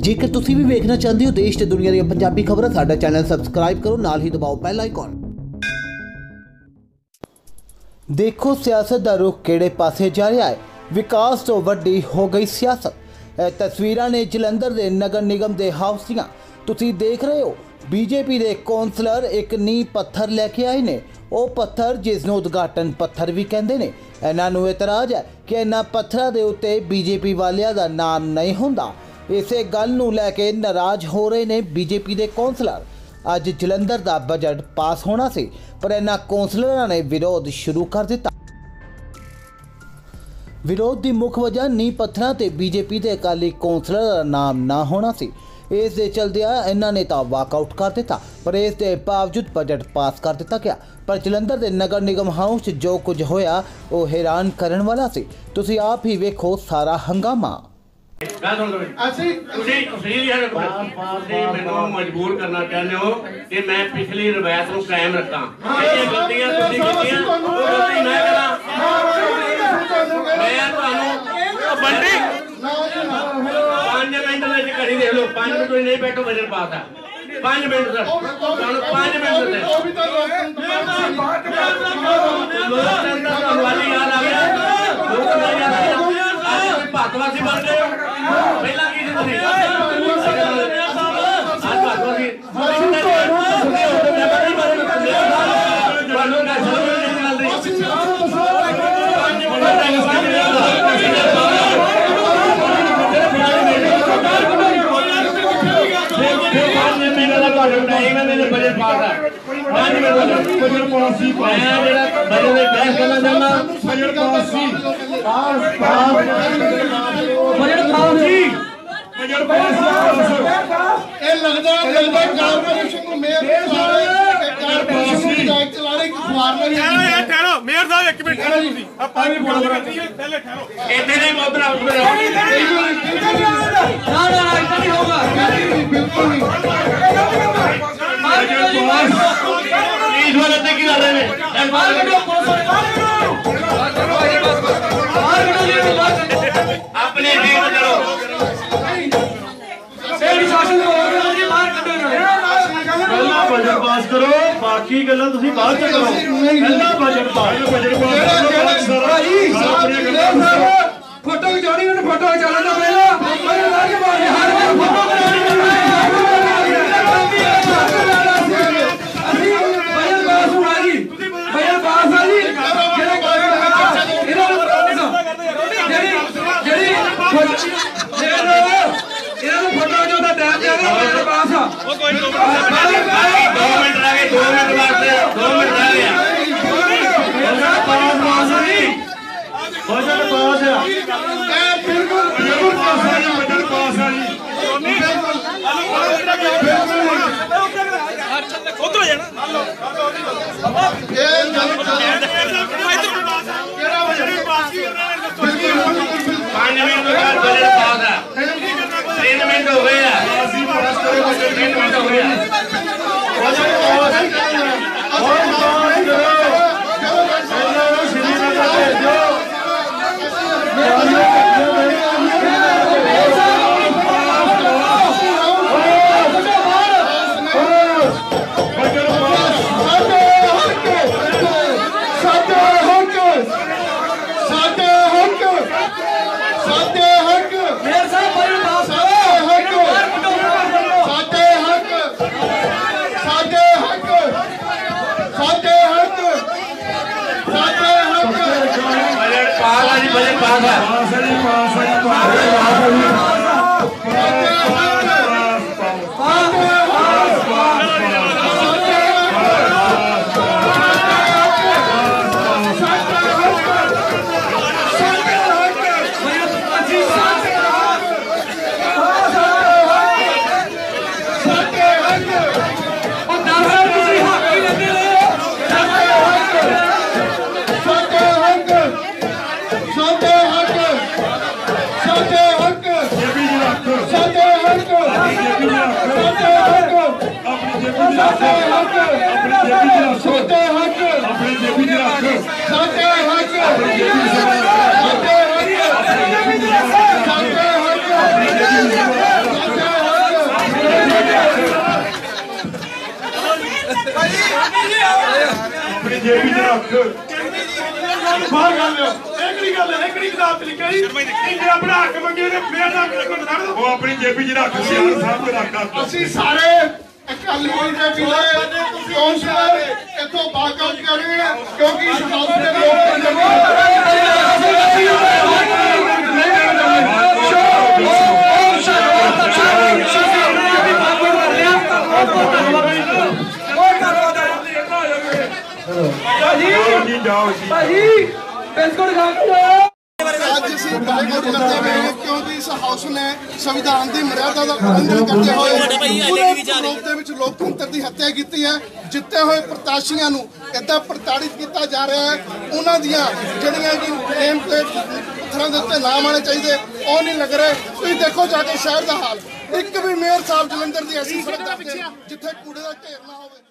ਜੇਕਰ ਤੁਸੀਂ ਵੀ ਵੇਖਣਾ ਚਾਹੁੰਦੇ ਹੋ ਦੇਸ਼ ਤੇ ਦੁਨੀਆ ਦੀਆਂ ਪੰਜਾਬੀ ਖਬਰਾਂ, ਸਾਡਾ ਚੈਨਲ ਸਬਸਕ੍ਰਾਈਬ ਕਰੋ, ਨਾਲ ਹੀ ਦਬਾਓ ਬੈਲ ਆਈਕਨ ਦੇਖੋ ਸਿਆਸਤ ਦਾ ਰੁਖ ਕਿਹੜੇ ਪਾਸੇ ਜਾ ਰਿਹਾ ਹੈ? ਵਿਕਾਸ ਤੋਂ ਵੱਡੀ ਹੋ ਗਈ ਸਿਆਸਤ। ਇਹ ਤਸਵੀਰਾਂ ਨੇ ਜਲੰਧਰ ਦੇ ਨਗਰ ਨਿਗਮ ਦੇ ਹਾਊਸ ਦੀਆਂ ਤੁਸੀਂ ਦੇਖ ਰਹੇ ਹੋ, ਬੀਜੇਪੀ ਦੇ ਕੌਂਸਲਰ ਇੱਕ ਨੀ ਪੱਥਰ ਲੈ ਕੇ ਆਏ ਨੇ। ਉਹ ਪੱਥਰ ਜਿਸ ਨੂੰ ਉਦਘਾਟਨ ਪੱਥਰ ਵੀ ਕਹਿੰਦੇ ਨੇ। ਇਹਨਾਂ ਨੂੰ ਇਤਰਾਜ਼ ਹੈ ਕਿ ਇਹਨਾਂ ਪੱਥਰਾਂ ਦੇ ਉੱਤੇ ਬੀਜੇਪੀ ਵਾਲਿਆਂ ਦਾ ਨਾਮ ਨਹੀਂ ਹੁੰਦਾ। ਇਸੇ ਗੱਲ ਨੂੰ ਲੈ ਕੇ ਨਾਰਾਜ਼ ਹੋ ਰਹੇ ਨੇ ਬੀਜੇਪੀ ਦੇ ਕੌਂਸਲਰ। ਅੱਜ ਜਲੰਧਰ ਦਾ ਬਜਟ ਪਾਸ ਹੋਣਾ ਸੀ, ਪਰ ਇਹਨਾਂ ਕੌਂਸਲਰਾਂ ਨੇ ਵਿਰੋਧ ਸ਼ੁਰੂ ਕਰ ਦਿੱਤਾ। ਵਿਰੋਧ ਦੀ ਮੁੱਖ ਵਜ੍ਹਾ ਨੀਂਹ ਪੱਥਰਾਂ ਤੇ ਬੀਜੇਪੀ ਦੇ ਅਕਾਲੀ ਕੌਂਸਲਰ ਦਾ ਨਾਮ ਨਾ ਹੋਣਾ ਸੀ। ਇਸ ਦੇ ਚਲਦਿਆਂ ਇਹਨਾਂ ਨੇ ਤਾਂ ਵਾਕਆਊਟ ਕਰ ਦਿੱਤਾ, ਪਰ ਇਸ ਦੇ ਬਾਵਜੂਦ ਬਜਟ ਪਾਸ ਕਰ ਦਿੱਤਾ ਗਿਆ। ਪਰ ਜਲੰਧਰ ਦੇ ਨਗਰ ਨਿਗਮ ਹਾਊਸ 'ਚ ਜੋ ਕੁਝ ਹੋਇਆ, ਉਹ ਹੈਰਾਨ ਕਰਨ ਵਾਲਾ ਸੀ। ਤੁਸੀਂ ਆਪ ਹੀ ਵੇਖੋ ਸਾਰਾ ਹੰਗਾਮਾ। ਗੱਲ ਸੁਣ ਲਓ ਅਸੀਂ ਤੁਸੀਂ ਤੁਸੀਂ ਵੀ ਤੁਸੀਂ ਮੈਨੂੰ ਮਜਬੂਰ ਕਰਨਾ ਚਾਹੁੰਦੇ ਹੋ ਕਿ ਮੈਂ ਪਿਛਲੀ ਰਵਾਇਤ ਨੂੰ ਕਾਇਮ ਰੱਖਾਂ। ਇਹ ਗਲਤੀਆਂ ਤੁਸੀਂ ਕੀਤੀਆਂ ਉਹ ਗਲਤੀ ਮੈਂ ਕਰਾਂ। ਮੈਂ ਤੁਹਾਨੂੰ ਬੰਡੀ 5 ਮਿੰਟ ਵਿੱਚ ਘੜੀ ਦੇਖ ਲਓ। 5 ਮਿੰਟ ਤੁਸੀਂ ਨਹੀਂ ਬੈਠੋ ਵਜਨ ਪਾਤਾ 5 ਮਿੰਟ ਸਰ। ਤੁਹਾਨੂੰ 5 ਮਿੰਟ ਉਹ ਵੀ ਤਾਂ ਲੋਕ ਯਾਦ ਆ ਗਿਆ। ਲੋਕਤੰਤਰ ਯਾਦ ਆ ਗਿਆ। ਅੱਜ ਕੋਈ ਭਾਰਤਵਾਸੀ ਬਣ ਗਏ। 95 ਦੇ ਬਜਟ ਪਾਸ ਆ 95 ਬਜਟ ਬਜਟ ਪਾਲਿਸੀ ਮੈਂ ਜਿਹੜਾ ਬਜਟ ਦੇ ਬਹਿਸ ਕਰਨਾ ਚਾਹੁੰਦਾ budget policy pass pass budget policy budget policy ਇਹ ਲੱਗਦਾ ਲੱਗਦਾ ਕਾਰਪੋਰੇਸ਼ਨ ਨੂੰ ਮੇਅਰ ਕਾਰਪੋਰੇਸ਼ਨ ਨੂੰ ਜਾਇਕ ਚਲਾਣੇ ਕੀ ਖਵਾਰ ਲਈ ਯਾਰ ਠਹਿਰੋ। ਮੇਅਰ ਸਾਹਿਬ ਇੱਕ ਮਿੰਟ ਠਹਿਰੋ ਤੁਸੀਂ। ਆ ਪੰਜ ਫੋਟੋ ਕਰਾ ਪਹਿਲੇ ਠਹਿਰੋ। ਇੱਥੇ ਦੇ ਮੋਦਰਾ ਉੱਪਰ ਆਓ ਨਾ ਨਾ ਇੱਦਾਂ ਨਹੀਂ ਹੋਗਾ ਬਿਲਕੁਲ ਨਹੀਂ ਬਾਹਰ ਕੱਢੋ ਪੁਲਿਸ ਵਾਲੇ ਬਾਹਰ ਕੱਢੋ। ਬਾਹਰ ਕੱਢੋ ਜੀ ਬਾਹਰ ਕੱਢੋ। ਆਪਣੇ ਟੀਮ ਚਲੋ ਇਹ ਸ਼ਾਸਨ ਹੋਗਾ ਜੀ ਬਾਹਰ ਕੱਢੋ ਪਹਿਲਾਂ ਬਜਟ ਪਾਸ ਕਰੋ ਬਾਕੀ ਗੱਲਾਂ ਤੁਸੀਂ ਬਾਅਦ ਚ ਕਰੋ। ਪਹਿਲਾਂ ਬਜਟ ਪਾਸ ਬਜਟ ਫੋਟੋ ਖਿਚਾਉਣੀ ਉਹਨੇ ਫੋਟੋ ਖਿਚਾਉਣਾ ਪਹਿਲਾਂ। ਪਹਿਲਾਂ ਲਾ ਕੇ ਮਾਰੇ ਹਰ ਵਾਰ ਫੋਟੋ ਕਰਾਉਣੀ ਅਸੀਂ ਬਜਟ ਪਾਸ ਹੋਣਾ ਜੀ ਬਜਟ ਪਾਸ ਆ ਜੀ ਜਿਹੜਾ ਇਹਨਾਂ ਨੂੰ ਜਿਹੜੀ ਜਿਹੜੀ ਇਹਨਾਂ ਨੂੰ ਫੋਟੋ ਜੋ ਦਾ ਟਾਈਮ ਦੇ ਰਹੇ ਬਜਟ ਪਾਸ ਆ ਉਹ ਕੋਈ ਦੋ ਮਿੰਟ ਰਹਿ ਗਏ 2 ਮਿੰਟ ਵਾਸਤੇ 2 ਮਿੰਟ ਰਹਿ ਗਏ ਬਜਟ ਪਾਸ ਪਾਸ ਨਹੀਂ ਬਜਟ ਪਾਸ ਆ ਇਹ ਬਿਲਕੁਲ ਬਿਲਕੁਲ ਪਾਸ ਹੈ ਜੀ ਬਜਟ ਪਾਸ ਆ ਜੀ ਉਧਰ ਜਾਣਾ ਇਹ ਗੱਲ ਕਿਹੜਾ ਬਜਟ ਪਾਸ ਸੀ ਉਹਨਾਂ ਨੇ ਦੱਸੋ ਕੀ 5 ਮਿੰਟ ਤੋਂ ਬਾਅਦ ਬਜਟ ਪਾਸ ਹੈ 3 ਮਿੰਟ ਹੋ ਗਏ ਆ 3 ਮਿੰਟ ਹੋ ਗਏ ਆ ਸਾਡੇ ਹੱਕ ਸਾਡੇ ਹੱਕ ਸਾਡੇ ਹੱਕ ਮੇਰ ਸਾਹਿਬ ਬਜਟ ਪਾਸ ਸਾਡੇ ਹੱਕ ਕਰੋ ਸਾਡੇ ਹੱਕ ਸਾਡੇ ਹੱਕ ਸਾਡੇ ਹੱਕ ਸਾਡੇ ਹੱਕ ਬਜਟ ਪਾਸ ਆ ਸਾਡੇ ਹੱਕ ਸਾਡੇ ਹੱਕ ਆਪਣੇ ਜੇਬੀ ਦੇ ਹੱਕ ਸਾਡੇ ਹੱਕ ਆਪਣੇ ਜੇਬੀ ਦੇ ਹੱਕ ਸਾਡੇ ਹੱਕ ਸਾਡੇ ਜੇਬੀ ਦੇ ਹੱਕ ਸਾਡੇ ਹੱਕ ਆਪਣੇ ਜੇਬੀ ਦੇ ਹੱਕ ਆਪਣੇ ਜੇਬੀ ਦੇ ਹੱਕ ਬਾਹਰ ਗੱਲ ਇਕੜੀ ਗੱਲ ਹੈ ਇਕੜੀ ਕਿਤਾਬ ਚ ਲਿਖਿਆ ਜੀ ਇੰਨੇ ਆਪਣਾ ਹੱਕ ਮੰਗੇ ਨੇ ਫੇਰ ਨਾ ਕੋਈ ਲੜ ਉਹ ਆਪਣੀ ਜੇਬੀ ਚ ਰੱਖ ਸਿਆਰ ਸਾਹਿਬ ਦੇ ਰੱਖ ਅਸੀਂ ਸਾਰੇ ਅਕਾਲੀ ਦੇ ਵੀਰੇ ਕੌਂਸਲਰ ਇੱਥੋਂ ਬਾਗਾਂ ਕਰੇ ਕਿਉਂਕਿ ਇਸ ਹਾਊਸ ਦੇ ਲੋਕ ਜੀ ਜਾਓ ਜੀ ਭਾਜੀ ਬਿਸਕੁਟ ਖਾ ਕੇ ਜਾਓ ਅੱਜ ਅਸੀਂ ਬਾਈਕਾਟ ਕਰਦੇ ਪਏ ਹਾਂ ਕਿਉਂਕਿ ਇਸ ਹਾਊਸ ਨੇ ਸੰਵਿਧਾਨ ਦੀ ਮਰਿਆਦਾ ਦਾ ਉਲੰਘਣ ਕਰਦੇ ਹੋਏ ਪੂਰੇ ਯੂਰਪ ਦੇ ਵਿੱਚ ਲੋਕਤੰਤਰ ਦੀ ਹੱਤਿਆ ਕੀਤੀ ਹੈ ਜਿੱਤੇ ਹੋਏ ਪ੍ਰਤਾਸ਼ੀਆਂ ਨੂੰ ਇਦਾਂ ਪ੍ਰਤਾੜਿਤ ਕੀਤਾ ਜਾ ਰਿਹਾ ਹੈ। ਉਹਨਾਂ ਦੀਆਂ ਜਿਹੜੀਆਂ ਕਿ ਨੇਮ ਪਲੇਟ ਪੱਥਰਾਂ ਦੇ ਉੱਤੇ ਨਾਮ ਆਣੇ ਚਾਹੀਦੇ ਉਹ ਨਹੀਂ ਲੱਗ ਰਹੇ। ਤੁਸੀਂ ਦੇਖੋ ਜਾ ਕੇ ਸ਼ਹਿਰ ਦਾ ਹਾਲ। ਇੱਕ ਵੀ ਮੇਅਰ ਸਾਹਿਬ ਜਲੰਧਰ ਦੀ ਐਸੀ ਸੜਕ ਤੇ ਜਿੱਥੇ ਕੂੜੇ ਦਾ ਢੇਰ ਨਾ ਹੋਵੇ